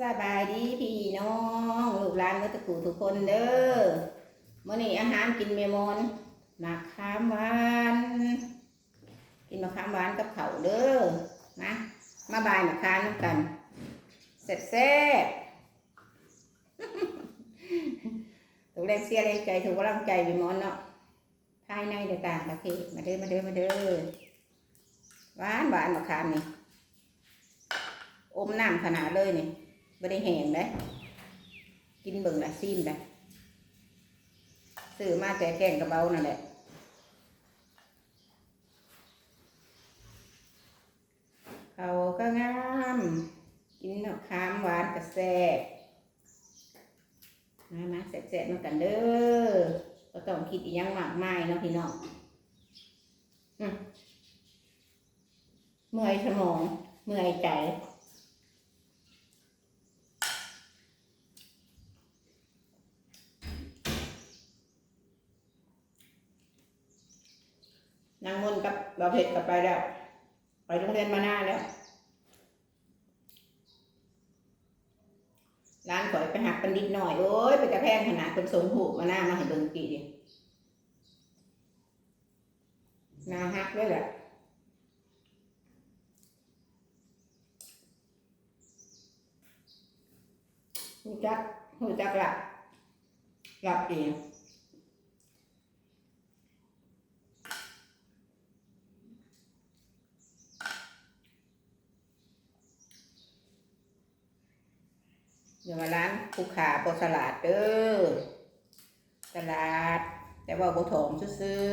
สบายดีพี่น้องลูกหลานเมื่อตะกูทุกคนเด้อมื้อนี้อาหารกินเมมอนมะขามหวานกินมะขามหวานกับเขาเด้อนะมาบายมะขามน้ำกันแซ่บแซ่บๆถูกแรงเสียแรงใจถูกกำลังใจเมมอนเนาะภายในเดต่างประเทศมาเด้อมาเด้อมาเด้อหวานหวานมะขามนี่อมน้ำขนาดเลยนี่ ไม่ได้แห้งได้กินเบิ่งละซีมได้ซื้อมาแต่แกงกระเบานั่นแหละเขาก็งาม กินข้าวขามหวานกระแซบมามาแซ่บๆมากันเด้อก็ต้องคิดอีกย่างมากมายเนาะพี่น้องเมื่อยสมอง เมื่อยใจ นางมนต์กับ เราเพชรกลับไปแล้ว ไปโรงเรียนมาหน้าแล้ว ร้านขอยไปหักปันดิดหน่อย โอ้ยไปกระแพงขนาดเป็นสมหูมาหน้ามาให้เบิ่งกี่ดิหนาหักด้วยแหละหูจักหูจักหลับหลับเอง อย่มาร้านภูขาปอสลาดเด้อตลาด แต่ว่าบ่ถมซื่อ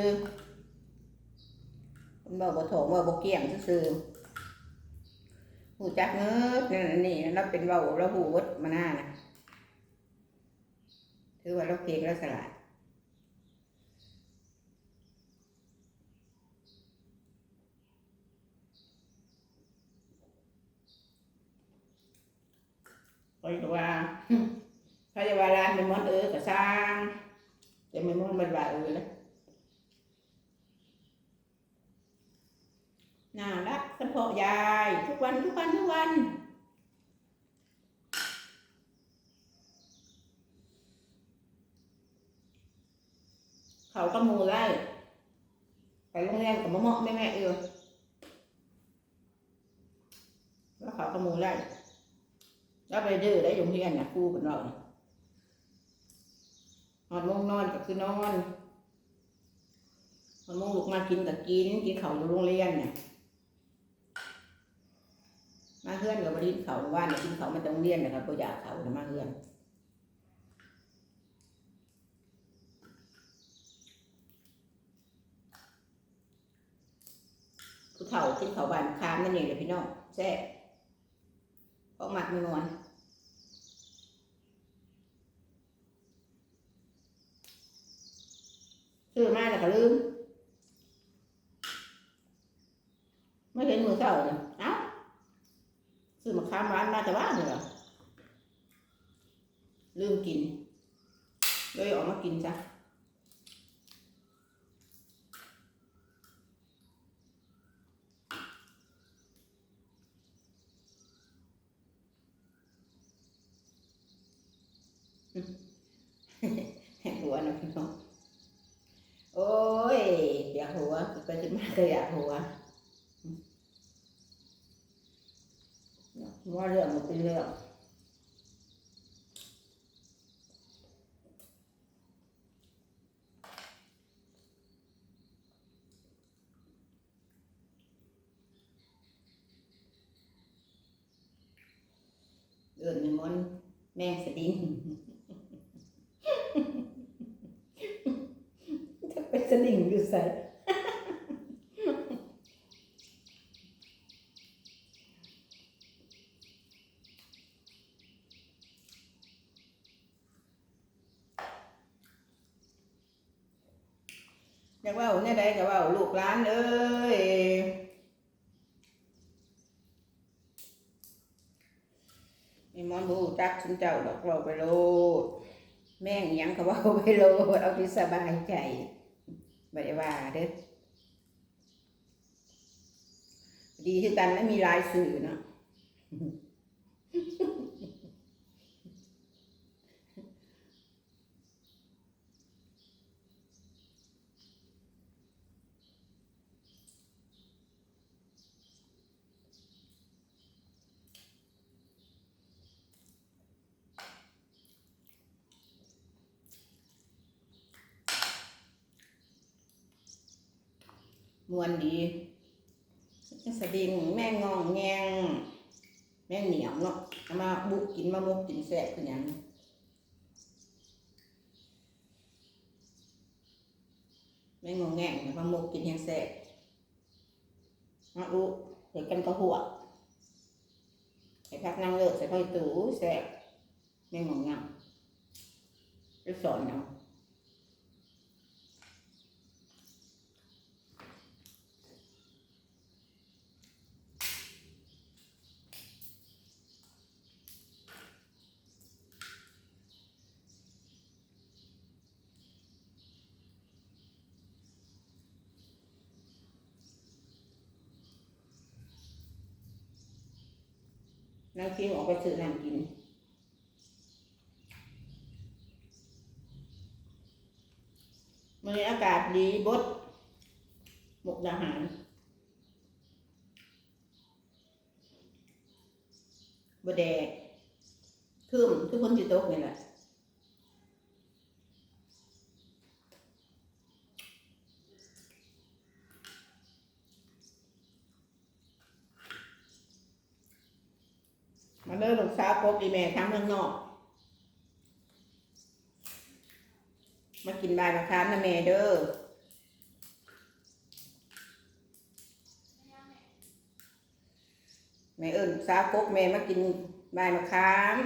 ๆคุณบอกบ่ถมว่าบ่เกี่ยงซื่อหูจักเงิดนั่นอันนี่เราเป็นเบาเราหูวดมาหน้านะถือว่าเราเก่งเราสลาด ก็จะว่าเขาจะว่าร้านเป็นมอนเออก็สร้างจะไม่มอนมันว่าเออแล้วน่ารักกันพอยายทุกวันทุกวันทุกวันเขาก็มูไล่ไปโรงเรียนกับมะม่วงแม่แม่เออแล้วเขาก็มูไล่ แล้วไปดื้อได้โรงเรียนน่ะครูเป็นเราน่ะนอนลงนอนก็คือนอนนอนลงลุกมากินก็กินกินเขาวอยู่โรงเรียนเนี่ยมาเพื่อนกับบรินเขาว่านกินเขามาจากโรงเรียนนะครับก็อยากเขาน่ะมาเพื่อนผู้เฒ่ากินเขาวบานคามนั่นเองเลยพี่น้องแซ่บ เพราะหมักมีนวลซื้อมาแล้วก็ลืมไม่เห็นมือเจ้าเลยเอ้าซื้อมาค้ามร้านมาแต่ว่านี่ยเหรอลืมกินเลยออกมากินจ้ะแหกหัวนะพี่น้อง โอ้ยอยา กหัวไปถึงมาก็อยากหัวว่าเรื่องมันเป็นเรื่องเอื่นในมนแม่งสดิ้งถ้าเป็นสลิงอยู่ใส่ อยากว่าเนี่ยใดก็ว่าลูกหลานเอ้ยมีมอนบูจักชุนเจ้าดอกเราไปโลดแม่งยังก็ว่าไปโลดเอาที่สบายใจบ่ได้ว่าเด้อดีคือกันไม่มีลายสื่อเนาะ มวนดีสดิงแม่งงองแงง แม่งเหนียวเนาะมาบุกกินมามุกกินแสบคือหยังแม่งงองแงงมามุกกินแหงแสบมาอุเดี๋ยวกันก็หัวใส่พักนั่งเลิกใส่พ่อยตู่แสบแม่งงองแงงจะสอนเอา นางคิงออกไปซื้อน้ำกิน มันอากาศดีบดหมกดาหารบดแดดคืมทุกคนจิตตกนี่แหละ เลิกลูกสาวกบอีแม่ทำเมืองนอก มากินบายมะขามนะแม่เด้อแม่เอิญลูกสาวกบแม่มากินบายมะขาม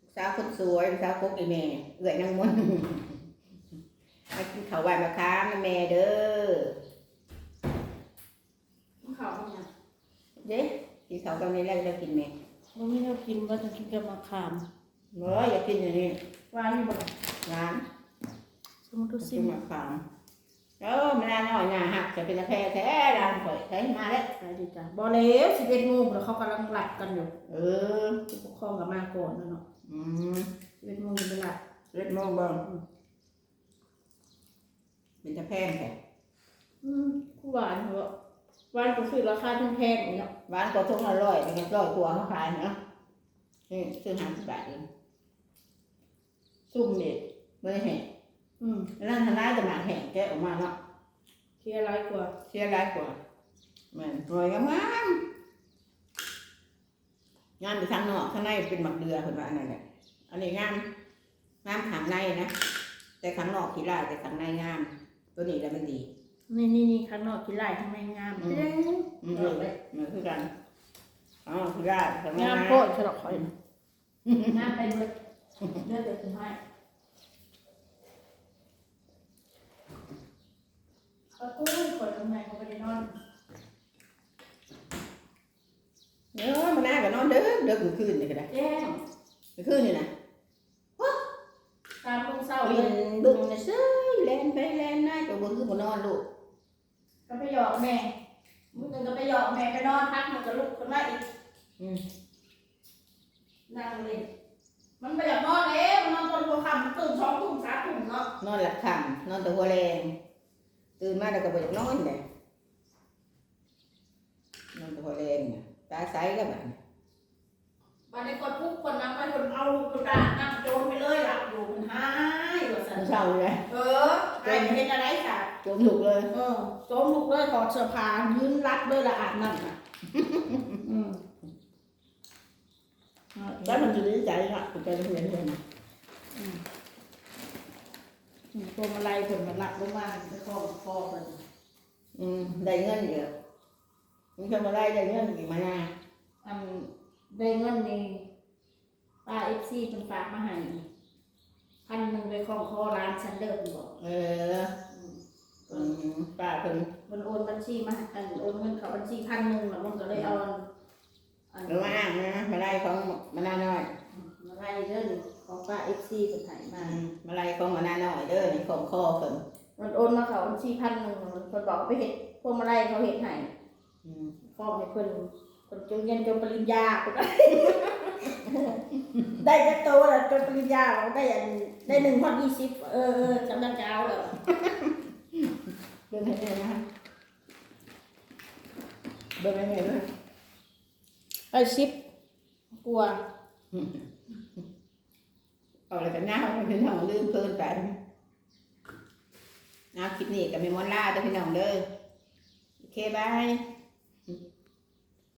ลูกสาวคนสวยลูกสาวกบอีแม่เอื่อยนางมนต์มากินข้าวบายมะขามนะแม่เด้อมันเขาเนี่ยเด้ กินข้าวตอนนี้แล้วจะกินแม่มันไม่ได้กินว่าจะกินกับมะขามเมื่ออย่ากินอย่างนี้หวานอยู่บ่ร้านสมมติดูสิสิมาฟังเออมันน่าหน่อยน่าหักจะเป็นตะแพร่แท้ร้านข่อยใช้มาแล้วไปดีจ้ะบ่แล้วสิบเอ็ดโมงแล้วเขากำลังหลับกันอยู่ เออผู้ปกครองกับมาก่อนแล้วเนาะอืมสิบเอ็ดโมงยังไม่หลับเล็ดโมงเบิ่งเป็นตะแพร่แท้ อืมหวานเหรอ หวานก็คือราคาแพงๆเนี่ยร้านก็ทุ่งละร้อยเป็นร้อยกว่าเขาขายเนาะนี่ซื้อห้าสิบบาทเองซุ่มเด็ดไม่ได้แห้งอืมร้านทนายจะหมากแห้งแกะออกมาเนาะเทียร้ายกว่าเสียรายกว่าแมันรวยงามๆงามไปทางนอกข้างในเป็นหมักเดือคนว่าอันนั้นแหละอันนี้งามงามข้างในนะแต่ข้างนอกขี้ลายแต่ข้างในงาม ตัวนี้แล้วมันดี นี่นี่นี่ข้างนอกกินไล่ข้างในงามอืมเด้อืมเลยเหมือนคือกันอ๋อขี้ลายข้างในงามงามโคตรฉลอกคอยงามไปเบิดเลือดเดือดถึงให้เอาตู้คนทำไมเขาไม่ได้นอนเนื้อมันน่ากับนอนเด้อเด้อคืนคืนนี่ก็ได้แจ้งคืนนี่นะตามลงเศร้าเลบิยนบึ้งนะซื้อแลนไปแลนมาตัวบนคือบ่นอนลูก ก็ไปหยอกแม่มึงก็ไปหยอกแม่ไปนอนพักมันก็ลุกขึ้นมาอีกอืมนั่งเล่นมันไปอยากนอนแล้วมันนอนตอนหัวค่ำมันตื่นสองทุ่มสามทุ่มเนาะนอนหลับค่ำนอนแต่หัวแรงตื่นมาแล้วก็บ่อยากนอนเลยนอนแต่หัวแรงน่ะตาใสก็แบบนี้วันนี้คนปุ๊บคนนั้นไปคนเอาลูกคนตานั่งโจรไปเลยหลับอยู่มันหายว่าสันมันเศร้าเลยเออไอ้เห็นอะไรสั ตว์จมถูกเลย เออโจมลูกเลยถอดเสื้อผ้ายืนรัดเลยละอาบน้ำอะอืมแล้วมันจะดีใจละกูไปโรงเรียนเรียนตัวมาลัยผลมันหลับลงมาในคอคอมันอืมได้เงินเยอะมึงจะมาได้ได้เงินกี่มาหน้าอันได้เงินนี่ป้าเอฟซีเป็นฝากมาให้พันหนึ่งไปคล้องคอร้านฉันเลิกบอกเออ อืมป้าเพิ่นมันโอนบัญชีมาอันโอนเงินเขาบัญชีพันหนึ่งแล้วมันก็เลยเอาอันระว่างนะมาได้ของมาหน้าน้อยมาไล่เรื่องของป้าเอฟซีเป็นไถอืมามมาได้ของมาหน้าน้อยเด้อนี่ของคอเพิ่นมันโอนมาเขาบัญชีพันหนึ่งมันคนบอกไปเห็ดพวกมาไล่เขาเห็ดให้อืมฟ้องให้คนคนจงเรียนจนปริญญาคนได้ ได้จะโตแล้วจนปริญญาเราได้อันได้หนึ่งพอดยี่สิบเออเออจำได้จะเอาแล้ว เบิ่งให้แม่นะเบิ่งให้แม่ด้วยไอ้สิบกลัวเอาอะไรกันหน้ามันเป็นห้องลืมเพิ่นไปเอาคลิปนี้กับมีมอนลาเด้อพี่น้องเด้อโอเคบาย